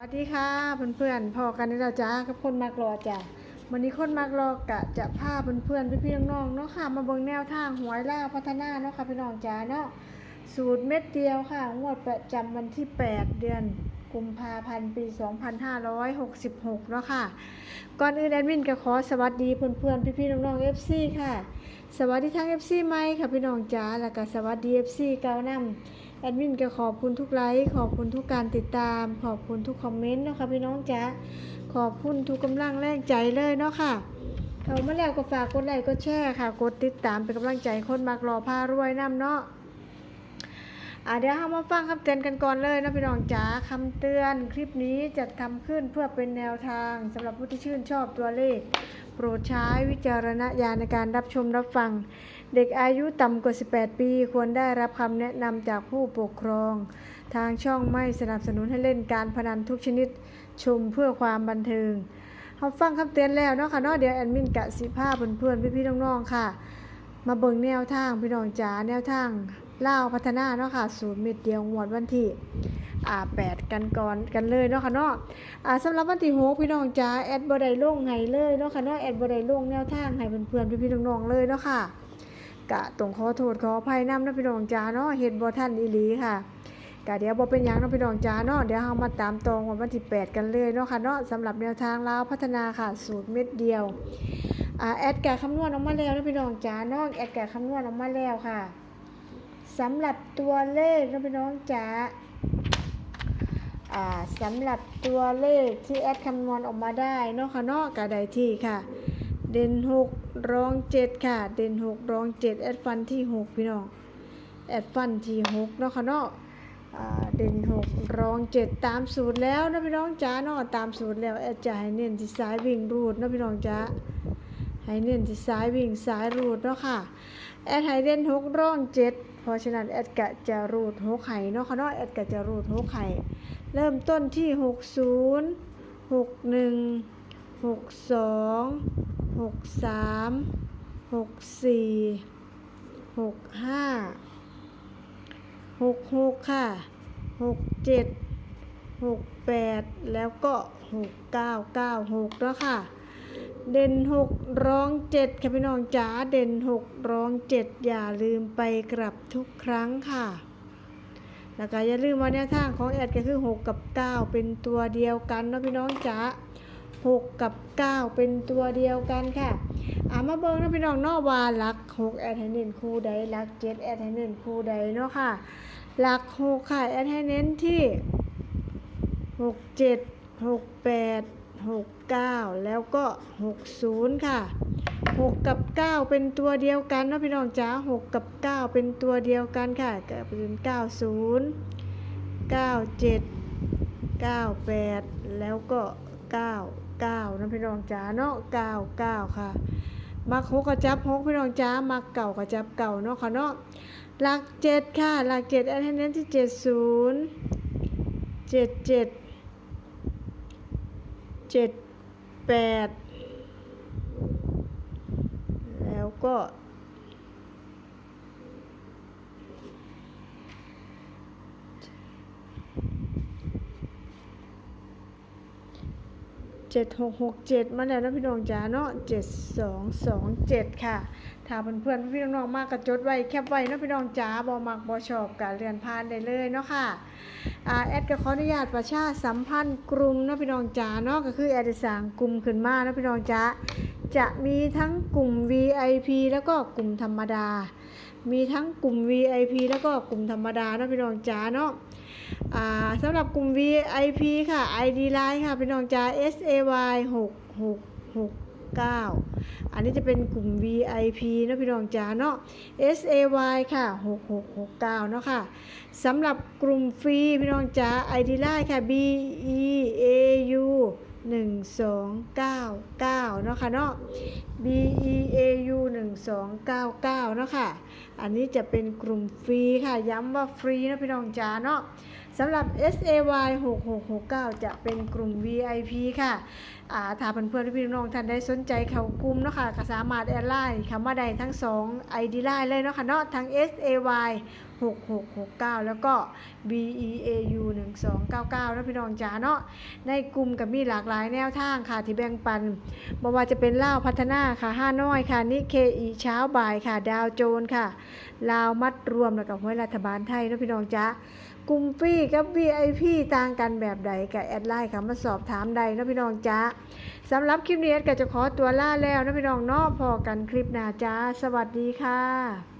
สวัสดีค่ะเพื่อนๆพอกันนี่เราจ้ากับคนมากรอจ้ะวันนี้คนมากรอกะจะพาเพื่อนๆพี่ๆน้องๆเนาะค่ะ มาเบิ่งแนวทางหวยล่าพัฒนาเนาะค่ะพี่น้องจ้าเนาะสูตรเม็ดเดียวค่ะงวดประจำวันที่ 8 เดือน กุมภาพันธ์ปี 2566 เนาะค่ะ ก่อนอื่นแอดมินก็ขอสวัสดีเพื่อนๆ พี่ๆ น้องๆ FC ค่ะ สวัสดีทั้ง FC ใหม่ค่ะพี่น้องจ้าแล้วก็สวัสดี FC เก่านำแอดมินก็ขอบคุณทุกไลค์ ขอบคุณทุกการติดตาม ขอบคุณทุกคอมเมนต์เนาะค่ะพี่น้องจ๊ะขอบคุณทุกกำลังแรงใจเลยเนาะค่ะเขามาแล้วก็ฝากกดไลค์ กดแชร์ค่ะ กดติดตามเป็นกำลังใจคนมักรอพารวยน้ำเนาะ อะเดี๋ยวเรามาฟังคำเตือนกันก่อนเลยนะพี่น้องจ๋าคำเตือนคลิปนี้จะทำขึ้นเพื่อเป็นแนวทางสำหรับผู้ที่ชื่นชอบตัวเลข โปรดใช้วิจารณญาณในการรับชมรับฟัง เด็กอายุต่ำกว่า 18 ปี ควรได้รับคำแนะนำจากผู้ปกครอง ทางช่องไม่สนับสนุนให้เล่นการพนันทุกชนิดชมเพื่อความบันเทิงเราฟังคำเตือนแล้วเนาะค่ะเนาะเดี๋ยวแอดมินกะสิภาเพื่อนๆพี่ๆน้องๆค่ะ มาเบิ่งแนวทางพี่น้องจ๋าแนวทาง ล่าวพัฒนาเนาะค่ะศูนย์เม็ดเดียวงวดวันที่อ่าแปดกันก่อนกันเลยเนาะค่ะเนาะอ่าสำหรับวันที่หกพี่น้องจ๋าแอดบ่ได้ลงให้เลยเนาะค่ะเนาะแอดบ่ได้ลงแนวทางให้เพื่อนๆพี่ๆน้องๆเลยเนาะค่ะกะต้องขอโทษขออภัยนำนะพี่น้องจ๋าเนาะเฮ็ดบ่ทันอีหลีค่ะกะเดี๋ยวบ่เป็นยังนะพี่น้องจ๋าเนาะเดี๋ยวเฮามาตามตองวันที่8กันเลยเนาะค่ะเนาะสำหรับแนวทางลาวพัฒนาค่ะสูตรเม็ดเดียวอ่าแอดกะคำนวณออกมาแล้วนะพี่น้องจ๋าเนาะแอดกะคำนวณออกมาแล้วค่ะ สำหรับตัวเลขนะพี่น้องจ๋าสำหรับตัวเลขที่แอดคำนวณออกมาได้นาะค่ะนาะกะไดที่ค่ะ เด่นหกรองเจ็ดค่ะ เด่นหกรองเจ็ดแอดฟันที่หกพี่น้องแอดฟันที่หกนาะค่ะนอ่าเด่นหกรองเจ็ดตามสูตรแล้วนะพี่น้องจ้าเนาะตามสูตรแล้วแอดจะให้เน้นที่ซ้ายวิ่งรูดนะพี่น้องจ้าให้เน้นที่ซ้ายวิ่งซ้ายรูดเนาะค่ะแอดให้เด่นหกรองเจ็ด เพราะฉะนั้นแอดกะจะรูดหกไข่เนาะค่ะเนาะแอดกะจะรูดหกไข่ เริ่มต้นที่หกศูนย์หกหนึ่งหกสองหกสามหกสี่หกห้าหกหกค่ะหกเจ็ดหกแปดแล้วก็หกเก้าเก้าหกแล้วค่ะ เด่นหกร้องเจ็ดค่ะพี่น้องจ๋าเด่นหกร้องเจ็ดอย่าลืมไปกลับทุกครั้งค่ะ แล้วก็อย่าลืมว่าแนวทางของแอดก็คือ6กับ9เป็นตัวเดียวกันเนาะพี่น้องจ๋า6กับ9เป็นตัวเดียวกันค่ะอามาเบิ่งนะพี่น้องนาะว่าลัก6แอดให้เน้นคู่ใดลัก7แอดให้เน้นคู่ใดเนาะค่ะลัก6ค่ะแอดให้เน้นที่6 7 6 8 6 9แปด ล้วก็ 60 ค่ะ 6 กับ 9 เป็นตัวเดียวกันนะพี่น้องจ๋า6 กับ 9 เป็นตัวเดียวกันค่ะเก็เป็น 90 97 98 แล้วก็ 99นะพี่น้องจ๋าเนาะ99 ค่ะมักหกกระจับหกพี่น้องจ๋ามักเก่ากระจับเก่าเนาะค่ะเนาะหลักเจ็ดค่ะหลักเจ็ดอันนี้ที่เจ็ดศูนย์เจ็ดเจ็ด เจ็ดแปดแล้วก็เจ็ดหกหกเจ็ดมาแล้วนะพี่น้องจ๋าเนาะเจ็ดสองสองเจ็ดค่ะ ถ้าเพื่อนๆพี่น้องๆมากกระจดไว้แคปไว้เนาะพี่น้องจ๋าบอมักบอชอบกะเรือนพานได้เลยเนาะค่ะอ่าแอดก็ขออนุญาตประชาสัมพันธ์กลุ่มเนาะพี่น้องจ๋าเนาะก็คือแอดสร้างกลุ่มขึ้นมาเนาะพี่น้องจ๋าจะมีทั้งกลุ่ม VIP แล้วก็กลุ่มธรรมดา มีทั้งกลุ่ม VIP แล้วก็กลุ่มธรรมดาเนาะพี่น้องจ๋าเนาะสำหรับกลุ่ม VIP ค่ะ ID Line ค่ะพี่น้องจ๋า SAY 6 6 6 9 อันนี้จะเป็นกลุ่ม VIP นะพี่น้องจ๋าเนาะ SAY ค่ะ 6669 เนาะค่ะสำหรับกลุ่มฟรีพี่น้องจ๋า ID Line ค่ะ BEAU 1299 เนาะค่ะเนาะ BEAU 1299 เนาะค่ะ อันนี้จะเป็นกลุ่มฟรีค่ะ ย้ำว่าฟรีนะพี่น้องจ๋าเนาะ สำหรับ SAY 6669 จะเป็นกลุ่ม VIP ค่ะอ่าถ้าเพื่อนๆพี่น้องท่านได้สนใจเข้ากลุ่มเนาะค่ะก็สามารถแอดไลน์คำว่าใดทั้ง 2 ID ไลน์เลยเนาะค่ะเนาะทั้ง SAY 6669 แล้วก็ BEAU 1299นะพี่น้องจ๋าเนาะในกลุ่มกับมีหลากหลายแนวทางค่ะที่แบ่งปันบ่ว่าจะเป็นล่าวพัฒนาค่ะห้าน้อยค่ะนิเคอีเช้าบ่ายค่ะ ดาวโจนค่ะ ลาวมัดรวมแล้วกับห้วยรัฐบาลไทยนะพี่น้องจ๋า กลุ่มฟรีกับ VIP ต่างกันแบบใดกับแอดไลน์ค่ะมาสอบถามใดนะพี่น้องจ้าสำหรับคลิปนี้แอดก็จะขอตัวล่าแล้วนะพี่น้องนาะพอกันคลิปหน้าจ้า สวัสดีค่ะ